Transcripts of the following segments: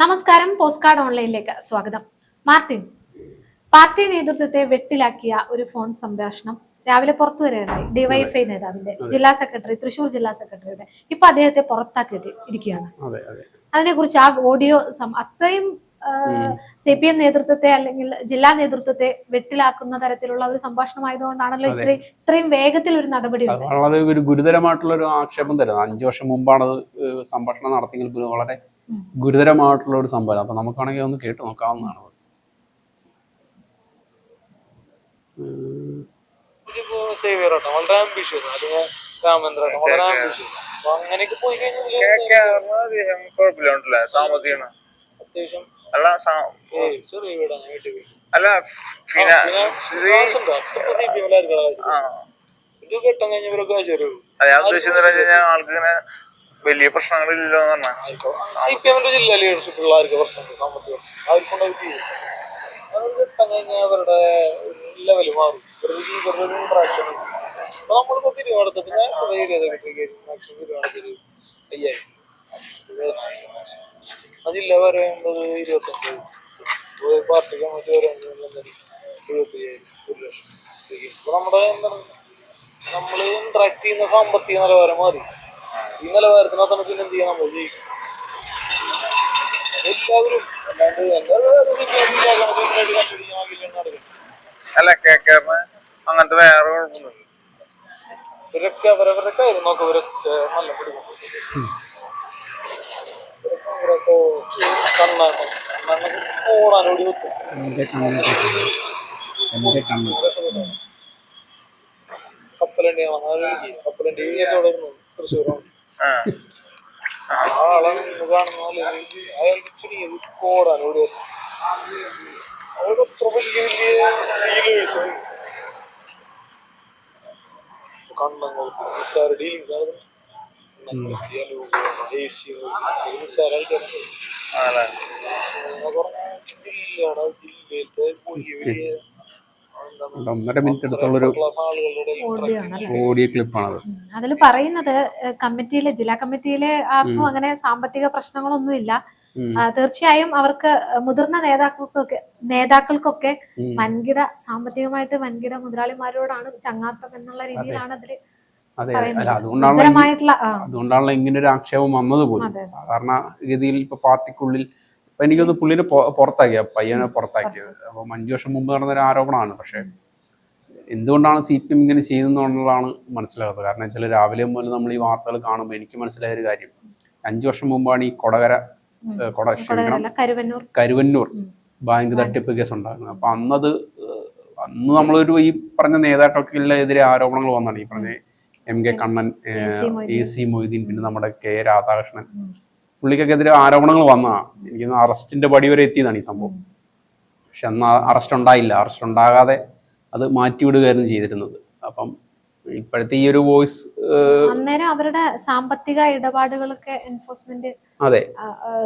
നമസ്കാരം post card ഓൺലൈനിലേക്ക് സ്വാഗതം. Martin party നേതൃത്വത്തെ വെട്ടിലാക്കിയ ഒരു ഫോൺ സംഭാഷണം രാവിലെ പുറത്തു വരെയായി. ഡിവൈഎഫ്ഐ നേതാവിന്റെ ജില്ലാ സെക്രട്ടറി തൃശൂർ ജില്ലാ സെക്രട്ടറിയുടെ. ഇപ്പൊ അദ്ദേഹത്തെ പുറത്താക്കി ഇരിക്കുകയാണ്. അതിനെ കുറിച്ച് ആ ഓഡിയോ അത്രയും സി പി എം നേതൃത്വത്തെ അല്ലെങ്കിൽ ജില്ലാ നേതൃത്വത്തെ വെട്ടിലാക്കുന്ന തരത്തിലുള്ള ഒരു സംഭാഷണം ആയതുകൊണ്ടാണല്ലോ ഇത്രയും ഇത്രയും വേഗത്തിൽ ഒരു നടപടി വളരെ ഒരു ഗുരുതരമായിട്ടുള്ള ഒരു ആക്ഷേപം തരുന്നത് അഞ്ചു വർഷം മുമ്പാണ് സംഭാഷണം നടത്തിയെങ്കിൽ വളരെ. ഗുരുതരമായിട്ടുള്ള ഒരു സംഭവം അപ്പൊ നമുക്കാണെങ്കിൽ ഒന്ന് കേട്ട് നോക്കാവുന്നതാണ്. വളരെ ആംബിഷ്യസ് അല്ലെങ്കിൽ വളരെ ആംബിഷ്യസ് അപ്പൊ അങ്ങനെയൊക്കെ പോയി കഴിഞ്ഞാൽ കുഴപ്പമില്ല സാമ്പത്തികമാണ്. അത്യാവശ്യം അല്ല ചെറിയ വീടാണ്. വീട്ടിൽ അല്ല കഴിഞ്ഞാൽ വലിയ പ്രശ്നങ്ങളില്ലല്ലോ നമ്മൾ കഴിഞ്ഞാൽ അവരുടെ പാർട്ടി നമ്മുടെ നമ്മൾ ഇന്ററാക്ട് ചെയ്യുന്ന സാമ്പത്തിക നിലവാരം മാറി. ഈ നിലവാരത്തിനകത്താണ് പിന്നെ എന്ത് ചെയ്യാൻ നമ്മൾ ജയിക്കും എല്ലാവരും അല്ലാണ്ട് എല്ലാവരും അല്ല കേക്കാറിന് അങ്ങനത്തെ വേറെ കുഴപ്പമൊന്നുമില്ല. ഇവരൊക്കെ അവരവരുടെ കാര്യം നോക്കാം ഇവരൊക്കെ നല്ല പിടിക്കും ഇവരൊക്കെ കണ്ണാണ്. കണ്ണാണ് ഓടാനോടി വെക്കും കപ്പലണ്ടി കപ്പലണ്ടി തുടർന്നു തൃശ്ശൂരാണ് നിസ്സാര ഡീലിങ്സ് ആണ് എ ഒന്നര മിനിറ്റ് അടുത്തുള്ളൊരു ഓഡിയോ ഓഡിയോ ക്ലിപ്പാണത്. അതിൽ പറയുന്നത് കമ്മിറ്റിയിലെ ജില്ലാ കമ്മിറ്റിയിലെ ആർക്കും അങ്ങനെ സാമ്പത്തിക പ്രശ്നങ്ങളൊന്നുമില്ല. തീർച്ചയായും അവർക്ക് മുതിർന്ന നേതാക്കൾക്കൊക്കെ നേതാക്കൾക്കൊക്കെ വൻകിട സാമ്പത്തികമായിട്ട് വൻകിട മുതലാളിമാരോടാണ് ചങ്ങാത്തം എന്നുള്ള രീതിയിലാണ് അതിൽ അതെ. അല്ല അതുകൊണ്ടാണല്ലോ ഇങ്ങനെ ഒരു ആക്ഷേപം വന്നത് പോലും. സാധാരണ ഗതിയിൽ ഇപ്പൊ പാർട്ടിക്കുള്ളിൽ ഇപ്പൊ എനിക്കൊന്ന് പുള്ളിനെ പുറത്താക്കി പയ്യനെ പുറത്താക്കിയത്. അപ്പൊ അഞ്ചു വർഷം മുമ്പ് നടന്ന ഒരു ആരോപണമാണ്. പക്ഷെ എന്തുകൊണ്ടാണ് സി പി എം ഇങ്ങനെ ചെയ്യുന്നതെന്നുള്ളതാണ് മനസ്സിലാകാത്തത്. കാരണം വെച്ചാൽ രാവിലെ മുതൽ നമ്മൾ ഈ വാർത്തകൾ കാണുമ്പോൾ എനിക്ക് മനസ്സിലായ ഒരു കാര്യം. അഞ്ചു വർഷം മുമ്പാണ് ഈ കൊടകര കൊട കരുവന്നൂർ. കരുവന്നൂർ. ബാങ്ക് തട്ടിപ്പ് കേസ് ഉണ്ടാകുന്നത് അപ്പൊ അന്നത് അന്ന് നമ്മളൊരു ഈ പറഞ്ഞ നേതാക്കൾക്കെതിരെ ആരോപണങ്ങൾ വന്നാണ് ഈ പറഞ്ഞ M K Kannan. A C Moideen. പിന്നെ നമ്മുടെ കെ രാധാകൃഷ്ണൻ. പുള്ളിക്കൊക്കെതിരെ ആരോപണങ്ങൾ വന്നതാണ് എനിക്ക് അറസ്റ്റിന്റെ പടി വരെ എത്തിയതാണ് ഈ സംഭവം. പക്ഷെ അന്ന് അറസ്റ്റ് ഉണ്ടായില്ല. അറസ്റ്റ് ഉണ്ടാകാതെ അത് മാറ്റിവിടുകയായിരുന്നു ചെയ്തിരുന്നത്. അപ്പം ഇപ്പോഴത്തെ ഈ ഒരു വോയിസ് അന്നേരം അവരുടെ സാമ്പത്തിക ഇടപാടുകളൊക്കെ എൻഫോഴ്സ്മെന്റ് അതെ.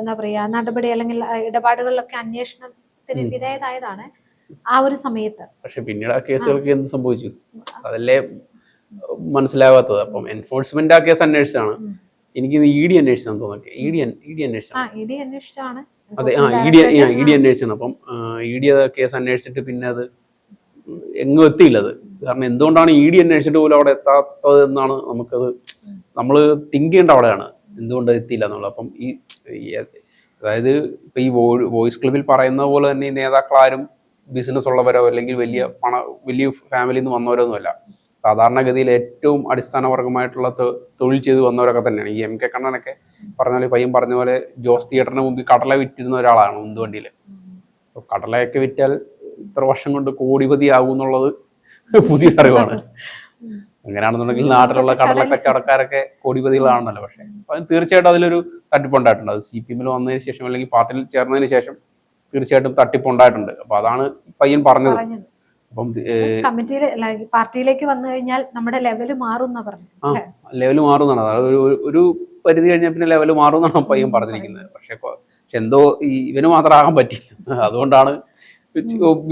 എന്താ പറയാ നടപടി അല്ലെങ്കിൽ ഇടപാടുകളിലൊക്കെ അന്വേഷണത്തിന് വിധേയതായതാണ് ആ ഒരു സമയത്ത്. പക്ഷെ പിന്നീട് ആ കേസുകൾക്ക് എന്ത് സംഭവിച്ചു? അതല്ലേ മനസ്സിലാവാത്തത്. അപ്പം എൻഫോഴ്സ്മെന്റ് ആ കേസ് അന്വേഷിച്ചാണ് എനിക്ക് ഇ ഡി അന്വേഷിച്ചാന്ന് തോന്നുന്നു. ഇ ഡി ഇ ഡി ആ അന്വേഷിച്ചാണ്. അതെ ആ ഇ ഡി ഇ ഡി അന്വേഷിച്ചാണ്. അപ്പം ഇ ഡി കേസ് അന്വേഷിച്ചിട്ട് പിന്നെ അത് എങ്ങും എത്തിയില്ല അത്. കാരണം എന്തുകൊണ്ടാണ് ഇ ഡി അന്വേഷിച്ചിട്ട് പോലും അവിടെ എത്താത്തത് എന്നാണ് നമുക്കത് നമ്മൾ തിങ്ക് ചെയ്യേണ്ട അവിടെയാണ്. എന്തുകൊണ്ട് എത്തിയില്ല എന്നുള്ളത്. അപ്പം ഈ ഈ അതായത് ഇപ്പൊ ഈ വോയിസ് ക്ലബിൽ പറയുന്ന പോലെ തന്നെ ഈ നേതാക്കളാരും ബിസിനസ് ഉള്ളവരോ അല്ലെങ്കിൽ വലിയ പണ വലിയ ഫാമിലിന്ന് നിന്ന് വന്നവരോ ഒന്നുമല്ല സാധാരണഗതിയിൽ ഏറ്റവും അടിസ്ഥാനവർഗമായിട്ടുള്ള തൊഴിൽ ചെയ്തു വന്നവരൊക്കെ തന്നെയാണ്. ഈ എം കെ കണ്ണനൊക്കെ പറഞ്ഞ പയ്യൻ പറഞ്ഞ പോലെ ജോസ് തിയേറ്ററിന് മുമ്പിൽ കടല വിറ്റിരുന്ന ഒരാളാണ് ഉന്തുവണ്ടിയിൽ അപ്പൊ കടലയൊക്കെ വിറ്റാൽ ഇത്ര വർഷം കൊണ്ട് കോടിപതി ആകും എന്നുള്ളത് പുതിയ അറിവാണ്. അങ്ങനെയാണെന്നുണ്ടെങ്കിൽ നാട്ടിലുള്ള കടല കച്ചവടക്കാരൊക്കെ കോടിപതികളാണല്ലോ പക്ഷേ. തീർച്ചയായിട്ടും അതിലൊരു തട്ടിപ്പുണ്ടായിട്ടുണ്ട് അത് സി പി എമ്മിൽ വന്നതിന് ശേഷം അല്ലെങ്കിൽ പാർട്ടിയിൽ ചേർന്നതിന് ശേഷം തീർച്ചയായിട്ടും തട്ടിപ്പുണ്ടായിട്ടുണ്ട് അപ്പൊ അതാണ് പയ്യൻ പറഞ്ഞത്. അപ്പം കമ്മിറ്റിയിൽ പാർട്ടിയിലേക്ക് വന്നു കഴിഞ്ഞാൽ നമ്മുടെ ലെവൽ മാറും പറഞ്ഞു മാറുന്നതാണ് അതായത് ഒരു പരിധി കഴിഞ്ഞാൽ പിന്നെ ലെവൽ മാറുമെന്നാണ് പയ്യൻ പറഞ്ഞിരിക്കുന്നത്. പക്ഷെ പക്ഷെ എന്തോ ഈ ഇവന് മാത്രം ആകാൻ പറ്റില്ല അതുകൊണ്ടാണ്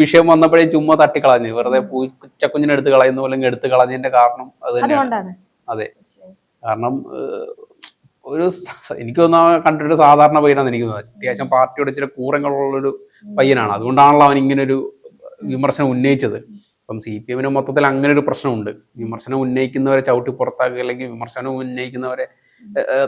വിഷയം വന്നപ്പോഴേ ചുമ്മാ തട്ടിക്കളഞ്ഞ്. വെറുതെ പൂച്ചക്കുഞ്ഞിനെ എടുത്ത് കളയുന്ന പോലെ എടുത്ത് കളഞ്ഞതിന്റെ കാരണം അത് തന്നെയാണ്. അതെ. കാരണം ഒരു എനിക്ക് തോന്നുന്ന കണ്ടിട്ട് സാധാരണ പയ്യനാണ് എനിക്ക് തോന്നുന്നത് അത്യാവശ്യം പാർട്ടിയുടെ ഇച്ചിരി കൂറങ്ങളുള്ളൊരു പയ്യനാണ്. അതുകൊണ്ടാണല്ലോ അവൻ ഇങ്ങനെ ഒരു വിമർശനം ഉന്നയിച്ചത്. അപ്പം സി പി എമ്മിന് മൊത്തത്തിൽ അങ്ങനെ ഒരു പ്രശ്നമുണ്ട്. വിമർശനം ഉന്നയിക്കുന്നവരെ ചവിട്ടി പുറത്താക്കുക അല്ലെങ്കിൽ വിമർശനം ഉന്നയിക്കുന്നവരെ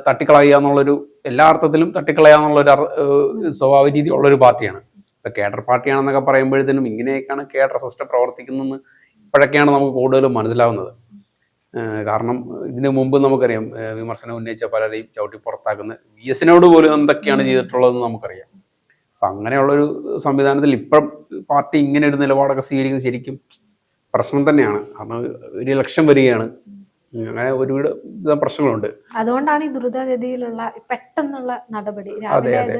തട്ടിക്കളയുക എന്നുള്ളൊരു എല്ലാ അർത്ഥത്തിലും തട്ടിക്കളയുക എന്നുള്ളൊരു സ്വഭാവ രീതി ഉള്ളൊരു പാർട്ടിയാണ്. ഇപ്പൊ കേഡർ പാർട്ടിയാണെന്നൊക്കെ പറയുമ്പോഴത്തേനും ഇങ്ങനെയൊക്കെയാണ് കേഡർ സിസ്റ്റം പ്രവർത്തിക്കുന്നതെന്ന് ഇപ്പോഴൊക്കെയാണ് നമുക്ക് കൂടുതലും മനസ്സിലാവുന്നത്. കാരണം ഇതിനു മുമ്പ് നമുക്കറിയാം വിമർശനം ഉന്നയിച്ച പലരെയും ചവിട്ടി പുറത്താക്കുന്ന വി എസിനോട് പോലും എന്തൊക്കെയാണ് ചെയ്തിട്ടുള്ളതെന്ന് നമുക്കറിയാം. അപ്പൊ അങ്ങനെയുള്ളൊരു സംവിധാനത്തിൽ ഇപ്പം പാർട്ടി ഇങ്ങനെ ഒരു നിലപാടൊക്കെ സ്വീകരിക്കുന്നത് ശരിക്കും പ്രശ്നം തന്നെയാണ്. കാരണം ഒരു ഇലക്ഷൻ വരികയാണ്. അങ്ങനെ ഒരുപാട് പ്രശ്നങ്ങളുണ്ട്. അതുകൊണ്ടാണ് ഈ ദ്രുതഗതിയിലുള്ള പെട്ടെന്നുള്ള നടപടി. രാവിലെ അത്.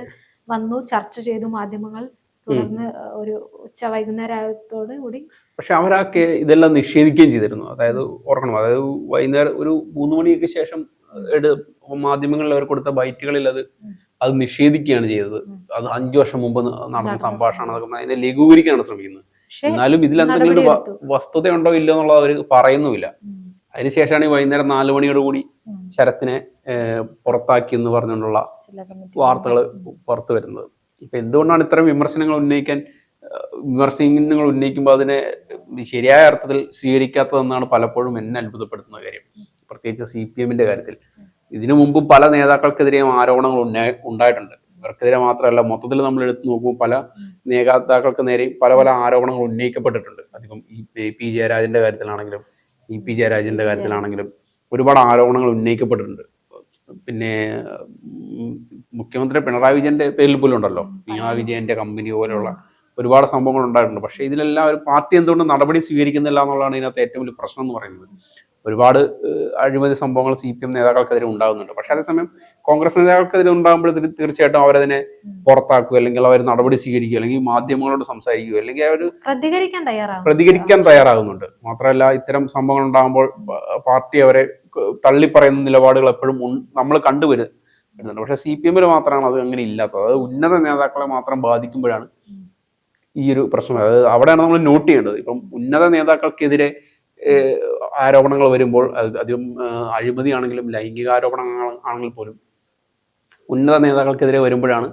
വന്നു ചർച്ച ചെയ്തു മാധ്യമങ്ങൾ തുടർന്ന് ഒരു ഉച്ച വൈകുന്നേരത്തോട് കൂടി പക്ഷെ അവരൊക്കെ ഇതെല്ലാം നിഷേധിക്കുകയും ചെയ്തിരുന്നു. അതായത് ഓർക്കണം അതായത് വൈകുന്നേരം ഒരു മൂന്ന് മണിക്ക് ശേഷം മാധ്യമങ്ങളിൽ അവർ കൊടുത്ത ബൈറ്റുകളിൽ അത് അത് നിഷേധിക്കുകയാണ് ചെയ്തത്. അത് അഞ്ചു വർഷം മുമ്പ് നടന്ന സംഭാഷണം അതൊക്കെ അതിനെ ലഘൂകരിക്കാനാണ് ശ്രമിക്കുന്നത്. എന്നാലും ഇതിൽ എന്തെങ്കിലും ഒരു വസ്തുതയുണ്ടോ ഇല്ലയോ എന്നുള്ളത് അവർ പറയുന്നുമില്ല. അതിനുശേഷമാണ് ഈ വൈകുന്നേരം നാല് മണിയോട് കൂടി ഉം. ശരത്തിനെ പുറത്താക്കി എന്ന് പറഞ്ഞുകൊണ്ടുള്ള വാർത്തകൾ പുറത്തു വരുന്നത്. ഇപ്പൊ എന്തുകൊണ്ടാണ് ഇത്തരം വിമർശനങ്ങൾ ഉന്നയിക്കാൻ വിമർശനങ്ങൾ ഉന്നയിക്കുമ്പോൾ അതിനെ ശരിയായ അർത്ഥത്തിൽ സ്വീകരിക്കാത്തതെന്നാണ് പലപ്പോഴും എന്നെ അത്ഭുതപ്പെടുത്തുന്ന കാര്യം. പ്രത്യേകിച്ച് സി പി എമ്മിന്റെ കാര്യത്തിൽ. ഇതിനു മുമ്പ് പല നേതാക്കൾക്കെതിരെയും ആരോപണങ്ങൾ ഉണ്ടായിട്ടുണ്ട്. ഇവർക്കെതിരെ മാത്രമല്ല മൊത്തത്തിൽ നമ്മൾ എടുത്തു നോക്കുമ്പോൾ പല നേതാക്കൾക്ക് നേരെയും പല പല ആരോപണങ്ങൾ ഉന്നയിക്കപ്പെട്ടിട്ടുണ്ട്. അധികം ഈ പി ജയരാജന്റെ കാര്യത്തിലാണെങ്കിലും ഇ പി ജയരാജന്റെ കാര്യത്തിലാണെങ്കിലും ഒരുപാട് ആരോപണങ്ങൾ ഉന്നയിക്കപ്പെട്ടിട്ടുണ്ട്. പിന്നെ മുഖ്യമന്ത്രി പിണറായി വിജയന്റെ പേരിൽ പോലും ഉണ്ടല്ലോ പിണറായി വിജയന്റെ കമ്പനി പോലെയുള്ള ഒരുപാട് സംഭവങ്ങൾ ഉണ്ടായിട്ടുണ്ട്. പക്ഷേ ഇതിലെല്ലാം ഒരു പാർട്ടി എന്തുകൊണ്ട് നടപടി സ്വീകരിക്കുന്നില്ല എന്നുള്ളതാണ് ഇതിനകത്ത് ഏറ്റവും വലിയ പ്രശ്നം എന്ന് പറയുന്നത്. ഒരുപാട് അഴിമതി സംഭവങ്ങൾ സി പി എം നേതാക്കൾക്കെതിരെ ഉണ്ടാകുന്നുണ്ട്. പക്ഷേ അതേസമയം കോൺഗ്രസ് നേതാക്കൾക്കെതിരെ ഉണ്ടാകുമ്പോഴത്തേക്ക് തീർച്ചയായിട്ടും അവരതിനെ പുറത്താക്കുക അല്ലെങ്കിൽ അവർ നടപടി സ്വീകരിക്കുക അല്ലെങ്കിൽ മാധ്യമങ്ങളോട് സംസാരിക്കുക അല്ലെങ്കിൽ അവർ പ്രതികരിക്കാൻ തയ്യാറാകും പ്രതികരിക്കാൻ തയ്യാറാകുന്നുണ്ട്. മാത്രമല്ല ഇത്തരം സംഭവങ്ങൾ ഉണ്ടാകുമ്പോൾ പാർട്ടി അവരെ തള്ളിപ്പറയുന്ന നിലപാടുകൾ എപ്പോഴും നമ്മൾ കണ്ടുവരുന്നുണ്ട് പക്ഷെ സി പി എമ്മിൽ മാത്രമാണ് അത് അങ്ങനെ ഇല്ലാത്തത്. അത് ഉന്നത നേതാക്കളെ മാത്രം ബാധിക്കുമ്പോഴാണ് ഈ ഒരു പ്രശ്നം അതായത് അവിടെയാണ് നമ്മൾ നോട്ട് ചെയ്യേണ്ടത്. ഇപ്പം ഉന്നത നേതാക്കൾക്കെതിരെ ആരോപണങ്ങൾ വരുമ്പോൾ അധികം അഴിമതി അഴിമതിയാണെങ്കിലും ലൈംഗിക ആരോപണങ്ങൾ ആണെങ്കിൽ പോലും ഉന്നത നേതാക്കൾക്കെതിരെ വരുമ്പോഴാണ്.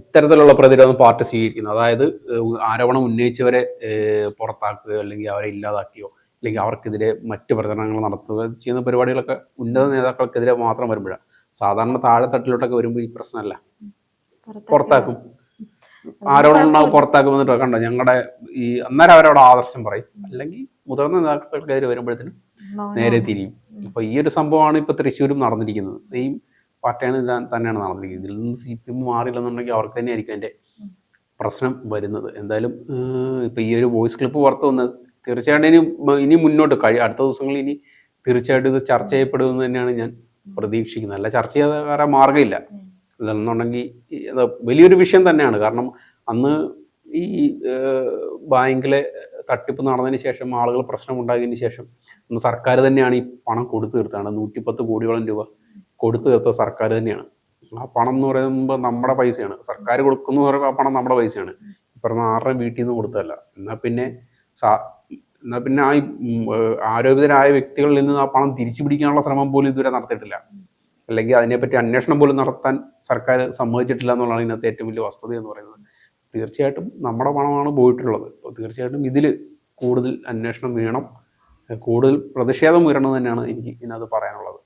ഇത്തരത്തിലുള്ള പ്രതിരോധം പാർട്ടി സ്വീകരിക്കുന്നത്. അതായത് ആരോപണം ഉന്നയിച്ചവരെ പുറത്താക്കുകയോ പുറത്താക്കുക അല്ലെങ്കിൽ അവരെ ഇല്ലാതാക്കിയോ അല്ലെങ്കിൽ അവർക്കെതിരെ മറ്റ് പ്രചരണങ്ങൾ നടത്തുക ചെയ്യുന്ന പരിപാടികളൊക്കെ ഉന്നത നേതാക്കൾക്കെതിരെ മാത്രം വരുമ്പോഴാണ്. സാധാരണ താഴെത്തട്ടിലോട്ടൊക്കെ വരുമ്പോൾ ഈ പ്രശ്നമല്ല. പുറത്താക്കും ആരോപണം പുറത്താക്കി എന്നിട്ട് കണ്ടോ? ഞങ്ങളുടെ ഈ അന്നേരം അവരവിടെ ആദർശം പറയും. അല്ലെങ്കിൽ മുതിർന്ന നേതാക്കൾക്കെതിരെ വരുമ്പോഴത്തേനും നേരെ തിരിയും. ഇപ്പൊ ഈ ഒരു സംഭവമാണ് ഇപ്പൊ തൃശ്ശൂരും നടന്നിരിക്കുന്നത്. സെയിം പാർട്ടിയാണ് തന്നെയാണ് നടന്നിരിക്കുന്നത്. ഇതിൽ നിന്ന് സി പി എം മാറിയില്ലെന്നുണ്ടെങ്കിൽ അവർക്ക് തന്നെയായിരിക്കും അതിന്റെ പ്രശ്നം വരുന്നത്. എന്തായാലും ഇപ്പൊ ഈ ഒരു വോയിസ് ക്ലിപ്പ് പുറത്തു വന്ന് തീർച്ചയായിട്ടും ഇനി ഇനി മുന്നോട്ട് കഴി അടുത്ത ദിവസങ്ങളിൽ ഇനി തീർച്ചയായിട്ടും ഇത് ചർച്ച ചെയ്യപ്പെടുമെന്ന് തന്നെയാണ് ഞാൻ പ്രതീക്ഷിക്കുന്നത്. അല്ല ചർച്ച ചെയ്യാതെ വേറെ മാർഗമില്ല. ഇതെന്നുണ്ടെങ്കിൽ ഈ വലിയൊരു വിഷയം തന്നെയാണ്. കാരണം അന്ന് ഈ ബാങ്കിലെ തട്ടിപ്പ് നടന്നതിന് ശേഷം ആളുകൾ പ്രശ്നം ഉണ്ടായതിന് ശേഷം അന്ന് സർക്കാർ തന്നെയാണ് ഈ പണം കൊടുത്തു തീർത്താണ് നൂറ്റിപ്പത്ത് കോടിയോളം രൂപ കൊടുത്തു തീർത്ത സർക്കാർ തന്നെയാണ്. ആ പണം എന്ന് പറയുമ്പോൾ നമ്മുടെ പൈസയാണ്. സർക്കാർ കൊടുക്കുന്ന പറയുമ്പോൾ ആ പണം നമ്മുടെ പൈസയാണ്. പറഞ്ഞ ആരുടെ വീട്ടിൽ നിന്ന് കൊടുത്തതല്ല. എന്നാൽ പിന്നെ സാ എന്നാൽ പിന്നെ ആ ആരോഗ്യതരായ വ്യക്തികളിൽ നിന്ന് ആ പണം തിരിച്ചു പിടിക്കാനുള്ള ശ്രമം പോലും ഇതുവരെ നടത്തിയിട്ടില്ല. അല്ലെങ്കിൽ അതിനെപ്പറ്റി അന്വേഷണം പോലും നടത്താൻ സർക്കാർ സമ്മതിച്ചിട്ടില്ല എന്നുള്ളതാണ് ഇന്നത്തെ ഏറ്റവും വലിയ വസ്തുത എന്ന് പറയുന്നത്. തീർച്ചയായിട്ടും നമ്മുടെ പണമാണ് പോയിട്ടുള്ളത്. അപ്പോൾ തീർച്ചയായിട്ടും ഇതിൽ കൂടുതൽ അന്വേഷണം വീണം. കൂടുതൽ പ്രതിഷേധം ഉയരണം തന്നെയാണ് എനിക്ക് ഇതിനകത്ത് പറയാനുള്ളത്.